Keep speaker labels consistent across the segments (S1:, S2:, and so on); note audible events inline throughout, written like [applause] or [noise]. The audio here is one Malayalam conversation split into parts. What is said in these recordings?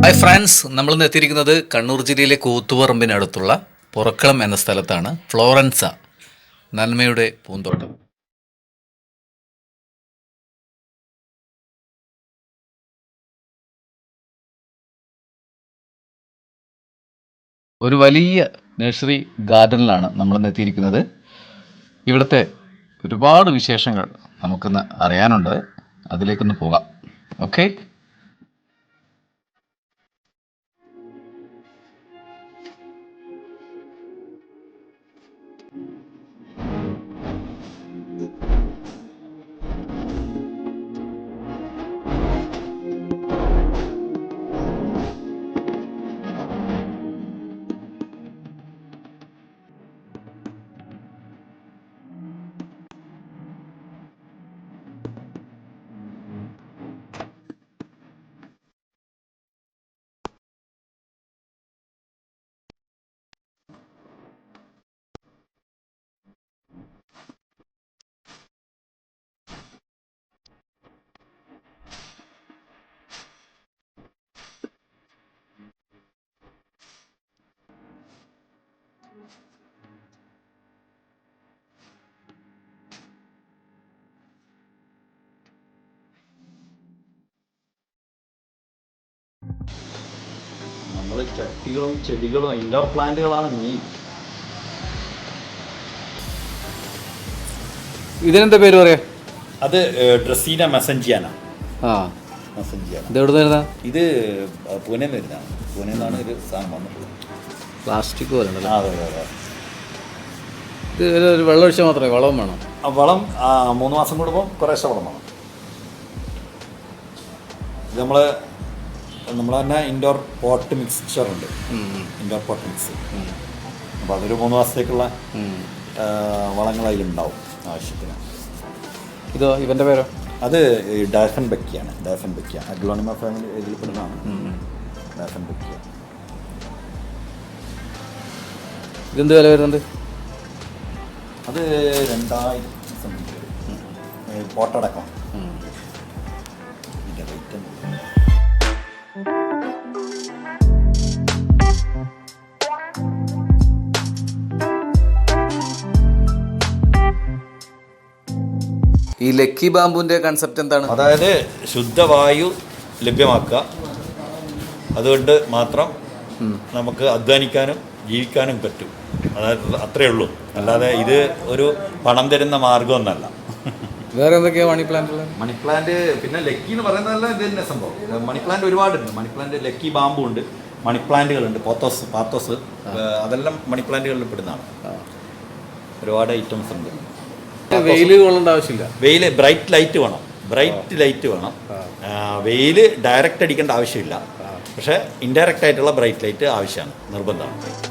S1: ഹായ് ഫ്രണ്ട്സ് നമ്മൾ ഇന്ന് എത്തിയിരിക്കുന്നത് കണ്ണൂർ ജില്ലയിലെ കൂത്തുപറമ്പിനടുത്തുള്ള പുറക്കളം എന്ന സ്ഥലത്താണ് ഫ്ലോറൻസ നന്മയുടെ പൂന്തോട്ടം. ഒരു വലിയ നഴ്സറി ഗാർഡനിലാണ് നമ്മളിന്ന് എത്തിയിരിക്കുന്നത്. ഇവിടുത്തെ ഒരുപാട് വിശേഷങ്ങൾ നമുക്കിന്ന് അറിയാനുണ്ട്. അതിലേക്കൊന്ന് പോകാം.
S2: Okay? ചട്ടികളും ചെടികളും ഇൻഡോർ പ്ലാന്റുകളാണ് മെയിൻ
S1: ഇതിനെന്താ പേര് പറയാ?
S2: അത് ഡ്രസീന മെസഞ്ചിയാന
S1: ആ.
S2: മെസഞ്ചിയാന
S1: ഇത് എവിടെ വരുന്ന
S2: ഇത് പൂനെ വരുന്നതാണ്. പൂനെ നിന്നാണ് ഒരു സാധനം വന്നിട്ടുള്ളത്.
S1: പ്ലാസ്റ്റിക് പോലെ
S2: ആ, അതെ അതെ അതെ.
S1: ഇത് ഒരു ഒരു വെള്ളം ഒഴിച്ചാൽ മാത്രമേ വളം വേണം?
S2: ആ, വളം ആ, മൂന്ന് മാസം കൂടുമ്പോൾ കുറേശ്ശെ വളം വേണം. ഇത് നമ്മൾ നമ്മൾ തന്നെ ഇൻഡോർ പോട്ട് മിക്സ്ചർ ഉണ്ട്. ഇൻഡോർ പോട്ട് മിക്സ് അപ്പോൾ അതൊരു മൂന്ന് മാസത്തേക്കുള്ള വളങ്ങൾ അതിലുണ്ടാവും ആവശ്യത്തിന്.
S1: ഇതോ ഇവന്റെ പേരോ?
S2: അത് ഡാഫൻ ബക്കിയാണ് ഡാഫൻ ബക്കിയ അഗ്ലോണിമ ഫാമിലി ഇതിൽപ്പെടുന്നതാണ് ഡാഫൻ ബക്കിയ
S1: ഇതെന്ത് വില വരുന്നുണ്ട്?
S2: അത് രണ്ടായിരത്തി സംതിങ് പോട്ടടക്കം.
S1: ഈ ലക്കി ബാമ്പുവിന്റെ കൺസെപ്റ്റ് എന്താണ്?
S2: അതായത് ശുദ്ധവായു ലഭ്യമാക്കുക. അതുകൊണ്ട് മാത്രം നമുക്ക് അധ്വാനിക്കാനും ജീവിക്കാനും പറ്റും. അതായത് അത്രയേ ഉള്ളൂ. അല്ലാതെ ഇത് ഒരു പണം തരുന്ന മാർഗമൊന്നല്ല
S1: വേറെ എന്തൊക്കെയാ മണി പ്ലാന്റ് ഉള്ളത്?
S2: മണി പ്ലാന്റ് പിന്നെ ലക്കി എന്ന് പറയുന്നതല്ല ഇത് തന്നെ സംഭവം. മണി പ്ലാന്റ് ഒരുപാടുണ്ട്. മണി പ്ലാന്റ് ലക്കി ബാമ്പു ഉണ്ട്. മണി പ്ലാന്റുകളുണ്ട് പോത്തോസ് പാത്തോസ് അതെല്ലാം മണി പ്ലാന്റുകളിൽ പെടുന്നതാണ്. ഒരുപാട് ഐറ്റംസ് ഉണ്ട്.
S1: വെയിൽ കൊള്ളേണ്ട ആവശ്യമില്ല.
S2: വെയിൽ ബ്രൈറ്റ് ലൈറ്റ് വേണം. ബ്രൈറ്റ് ലൈറ്റ് വേണം. വെയിൽ ഡയറക്റ്റ് അടിക്കേണ്ട ആവശ്യമില്ല. പക്ഷേ ഇൻഡയറക്റ്റ് ആയിട്ടുള്ള ബ്രൈറ്റ് ലൈറ്റ് ആവശ്യമാണ്. നിർബന്ധമാണ്.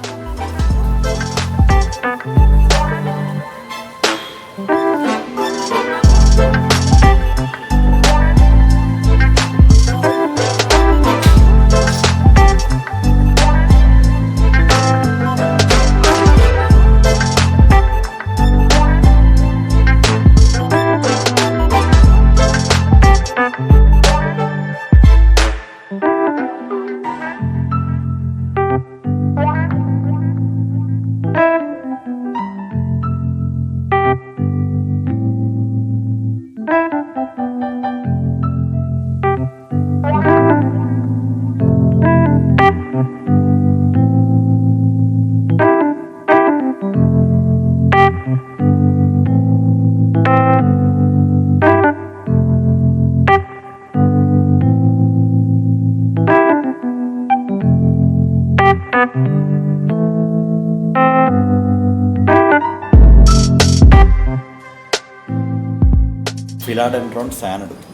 S2: ഫിലാഡെൻഡ്രോൺ എടുത്തു.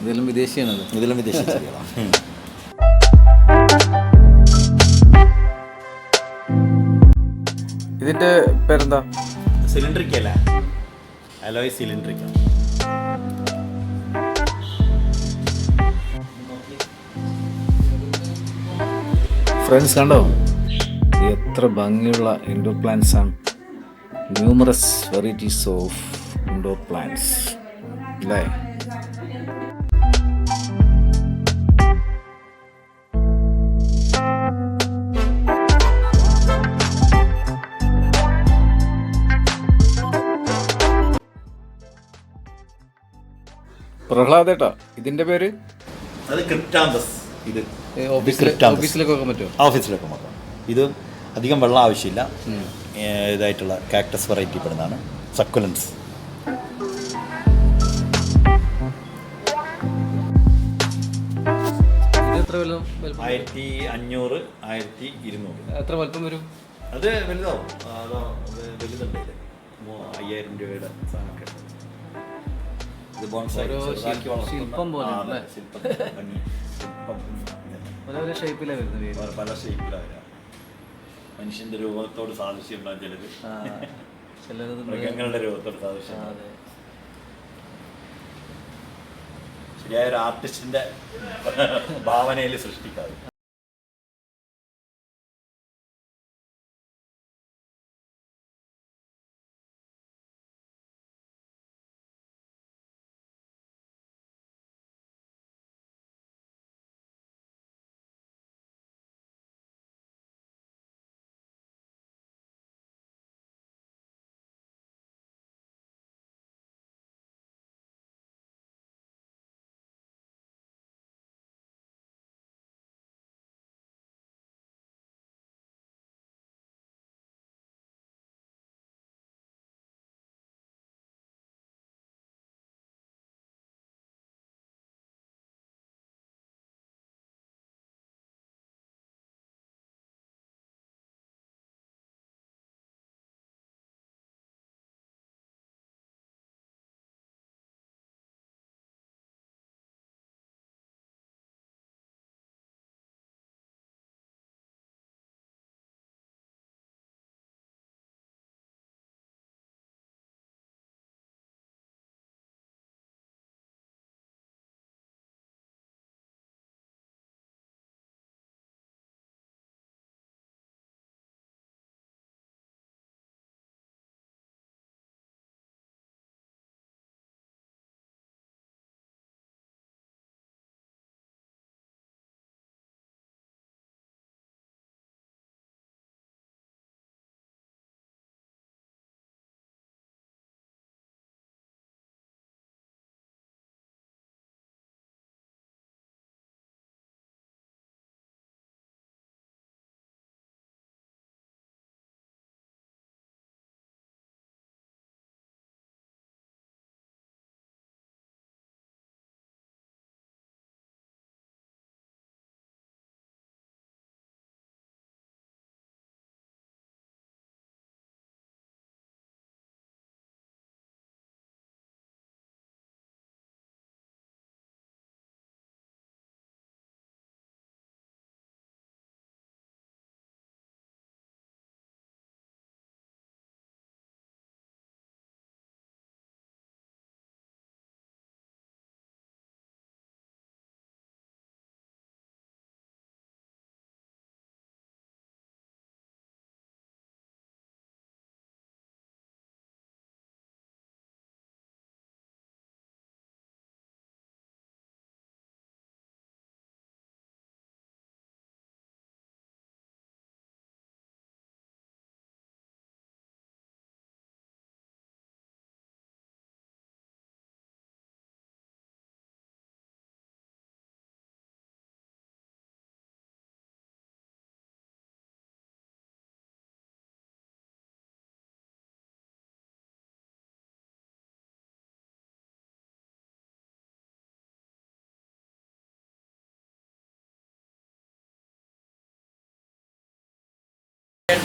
S1: ഇതെല്ലാം വിദേശിയാണത്
S2: ഇതിലും വിദേശ ചെടികളാണ്. [laughs]
S1: ഇതിന്റെ പേരെന്താ?
S2: സിലിണ്ടറിക് അല്ല? അലോയ് സിലിണ്ടറിക്ക
S1: ഫ്രണ്ട്സ് കണ്ടോ? എത്ര ഭംഗിയുള്ള ഇൻഡോർ പ്ലാന്റ്സ് ആണ്. Numerous varieties of indoor plants അല്ലേ? പ്രഹ്ലാദേട്ടാ ഇതിന്റെ പേര്?
S2: അത് ക്രിപ്റ്റാന്തസ്. ഇത് അധികം വെള്ളം ആവശ്യമില്ല. ഇതായിട്ടുള്ള കാക്ടസ് വെറൈറ്റി പെടുന്നതാണ്. സക്കുലൻസ്
S1: എത്ര വലുതും വലുപ്പം?
S2: ആയിരത്തി അഞ്ഞൂറ് ആയിരത്തി ഇരുന്നൂറ്.
S1: എത്ര വലുപ്പം വരും?
S2: അത് വലുതാവും. അതോ വലുതുണ്ട് അയ്യായിരം രൂപയുടെ സാധനമൊക്കെ. ഇത് ബോൺസായി.
S1: ഓരോ
S2: ചെറുതാക്കി വളർത്തുന്ന-
S1: ശില്പം പോലെ
S2: ആ,
S1: അല്ലേ?
S2: അതെ, ശില്പം ഭംഗി. ശില്പം ഇങ്ങനെ.
S1: പല പല ഷേപ്പിലാണ് വരുന്നത് പേര്
S2: പല- പല ഷേപ്പിലാണ് വരിക. മനുഷ്യന്റെ രൂപത്തോട് സാദൃശ്യം ചിലത്
S1: ആ
S2: മൃഗങ്ങളുടെ രൂപത്തോട് സാദൃശ്യം
S1: ആ, അതെ.
S2: ശരിയായ ഒരു ആർട്ടിസ്റ്റിന്റെ ഭാവനയിൽ സൃഷ്ടിക്കാതെ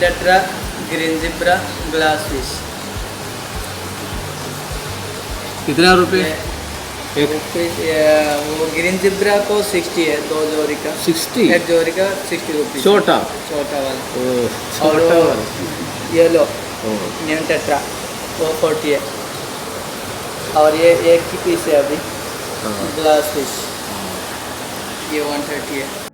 S3: tetra green zebra glass fish
S1: कितना रुपये
S3: ये वो फ़िश ये वो ग्रीन जिब्रा को सिक्सटी है दो जोड़ी का।
S1: सिक्सटी
S3: एक जोड़ी का सिक्सटी रुपीज़
S1: छोटा?
S3: छोटा वाला। और
S1: छोटा
S3: वो
S1: वाला।
S3: येलो न्यू टेट्रा वो फोर्टी है। और ये एक की पीस है अभी।
S1: हाँ।
S3: ग्लास फ़िश ये वन थर्टी है।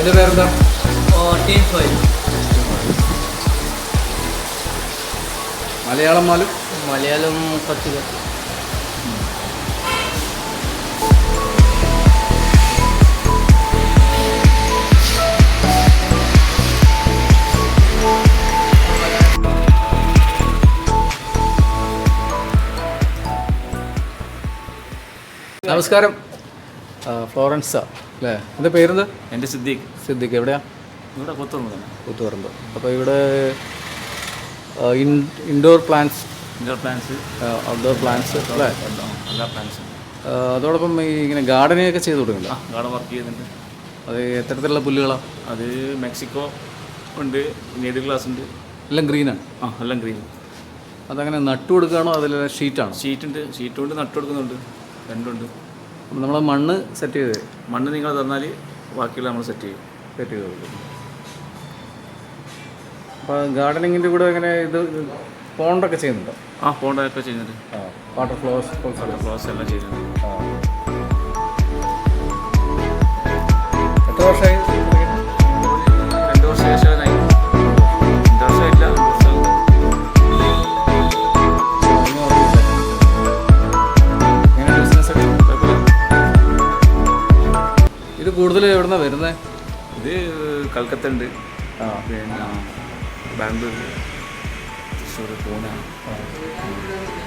S1: അതിന്റെ പേരെന്താ?
S4: ഫൈവ്
S1: മലയാളം മാലും
S4: മലയാളം കുറച്ച്
S1: നമസ്കാരം. Florence Florence. അല്ലേ? എന്റെ പേരെന്ത്?
S5: എന്റെ സിദ്ദീഖ്.
S1: സിദ്ദീഖ്. എവിടെയാ?
S5: ഇവിടെ കൊത്തുപറമ്പ്
S1: കൂത്തുപറമ്പ് അപ്പോൾ ഇവിടെ indoor plants
S5: indoor plants
S1: outdoor plants അല്ലേ?
S5: എല്ലാ പ്ലാന്റ്സും
S1: അതോടൊപ്പം ഈ ഇങ്ങനെ ഗാർഡനിങ് ഒക്കെ ചെയ്ത് കൊടുക്കില്ല
S5: ഗാർഡൻ വർക്ക് ചെയ്യുന്നുണ്ട്.
S1: അത് എത്തരത്തിലുള്ള പുല്ലുകളാണ്
S5: അത് മെക്സിക്കോ ഉണ്ട് നേരിയ ഗ്ലാസ് ഉണ്ട്.
S1: എല്ലാം ഗ്രീനാണ്
S5: ആ എല്ലാം ഗ്രീൻ
S1: അതങ്ങനെ നട്ടു കൊടുക്കുകയാണോ? അതിൽ ഷീറ്റാണ്
S5: ഷീറ്റുണ്ട് ഷീറ്റുണ്ട് നട്ടു കൊടുക്കുന്നുണ്ട്. രണ്ടുണ്ട്.
S1: അപ്പം നമ്മൾ മണ്ണ് സെറ്റ് ചെയ്ത്
S5: മണ്ണ് നിങ്ങൾ തന്നാൽ ബാക്കിയുള്ള നമ്മൾ സെറ്റ് ചെയ്യും.
S1: സെറ്റ് ചെയ്ത് കൊടുക്കും. അപ്പോൾ ഗാർഡനിങ്ങിന്റെ കൂടെ എങ്ങനെ ഇത് പോണ്ടൊക്കെ ചെയ്യുന്നുണ്ടോ?
S5: ആ പോണ്ടൊക്കെ ചെയ്യുന്നുണ്ട്.
S1: ആ വാട്ടർ ഫ്ലോസ് വാട്ടർ
S5: ഫ്ലോസ് എല്ലാം ചെയ്യുന്നുണ്ട്.
S1: എത്ര വർഷമായി? കൂടുതൽ എവിടുന്ന വരുന്നത്
S5: ഇത് കൽക്കത്ത ഉണ്ട് പിന്നെ ബാംഗ്ലൂർ തൃശ്ശൂർ പൂന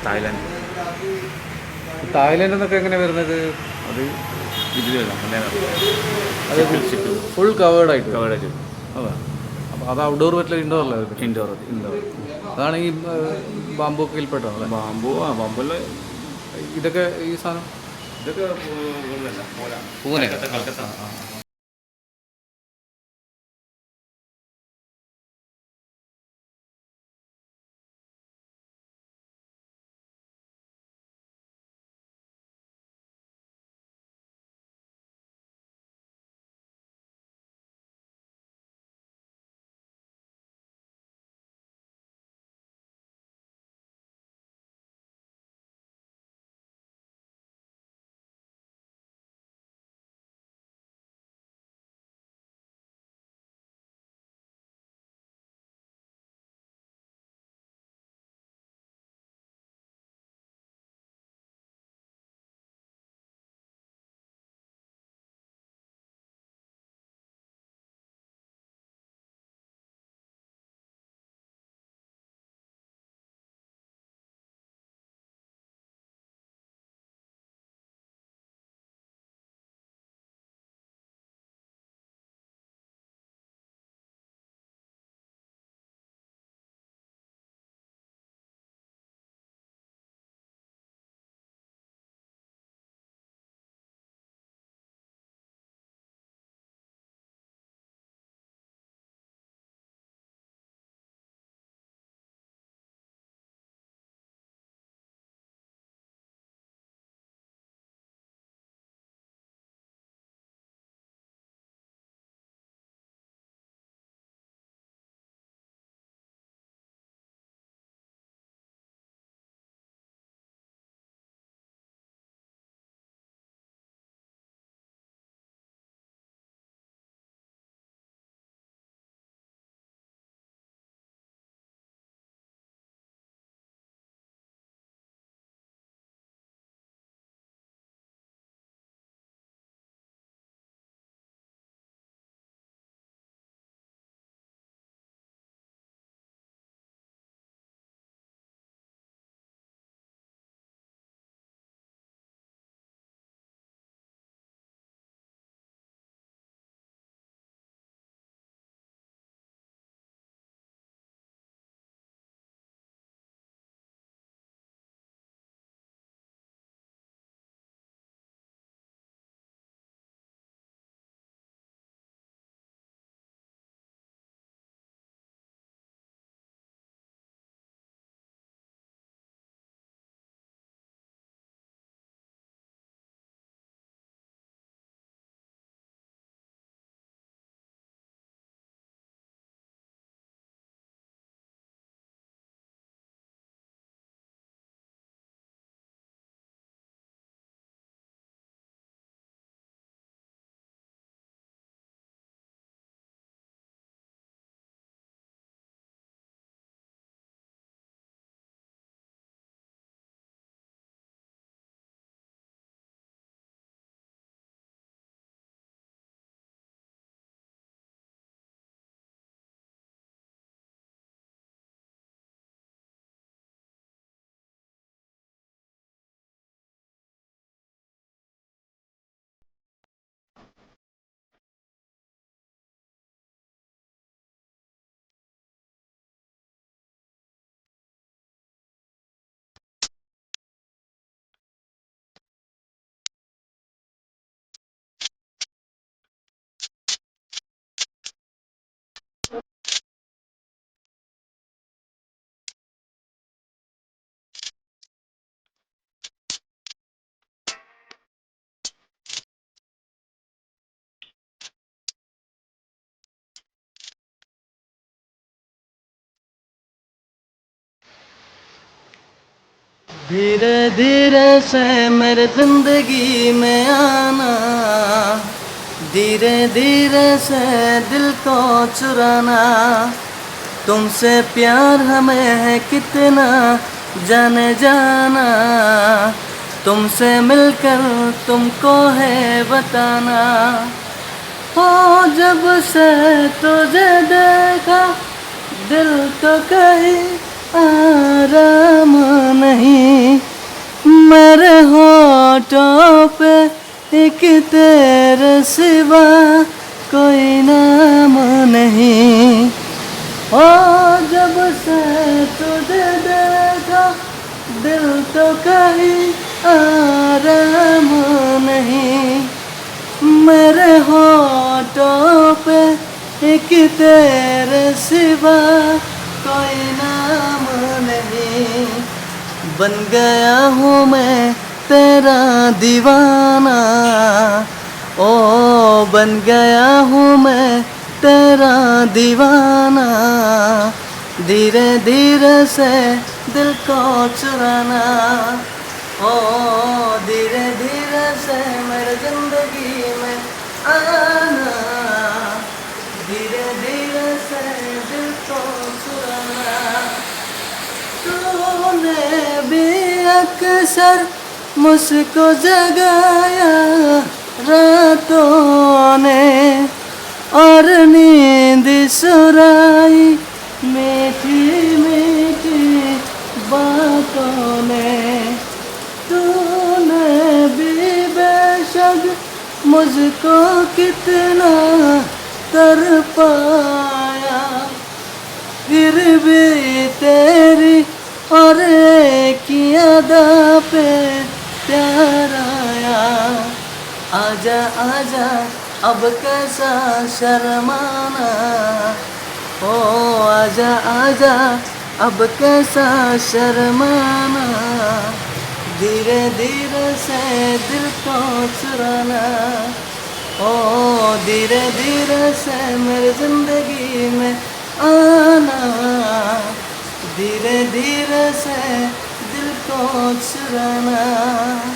S5: തായ്ലാൻഡ്.
S1: തായ്ലൻഡിൽ നിന്നൊക്കെ എങ്ങനെ വരുന്നത്?
S5: അത്
S1: അത് ഫുൾ കവേർഡ് ആയിട്ട് കവേർഡ്
S5: കവേഡായിട്ട്
S1: അതെ. അപ്പോൾ അത് ഔട്ട്ഡോർ പറ്റില്ല ഇൻഡോർ അല്ല
S5: ഇൻഡോർ ഇൻഡോർ
S1: അതാണ് ഈ ഒക്കെ ഇൽപ്പെട്ടോ
S5: ബാംബു ആ ബാമ്പുള്ള
S1: ഇതൊക്കെ ഈ സാധനം?
S5: ഇതൊക്കെ
S1: പൂനെ
S5: കൽക്കത്ത
S4: धीरे धीरे से मेरे ज़िंदगी में आना। धीरे धीरे से दिल को चुराना। तुमसे प्यार हमें है कितना, जाने जाना। तुमसे मिलकर तुमको है बताना। हो जब से तुझे देखा, दिल तो कहीं आ नहीं एक तेरे सिवा कोई नाम नहीं। ओ, जब से तुझे देखा, दिल तो कहीं आराम नहीं। मेरे होठों पे एक तेरे सिवा कोई नाम नहीं। बन गया हूँ मैं तेरा दीवाना, ओ, बन गया हूँ मैं तेरा दीवाना। धीरे धीरे से दिल को चुराना, ओ, धीरे धीरे से मेरे ज़िंदगी में आना। धीरे धीरे से दिल को चुराना। तूने भी अक्सर मुझको जगाया रातों ने और नींद सुराई मीठी मीठी बातों ने तूने भी बेशक मुझको कितना तर पाया फिर भी तेरी और एक अदा पे प्यार आया आजा आजा अब कैसा शर्माना ओ आजा आजा अब कैसा शर्माना धीरे धीरे से दिल को चुराना ओ धीरे धीरे से मेरी जिंदगी में आना धीरे धीरे से
S6: çok
S4: süremez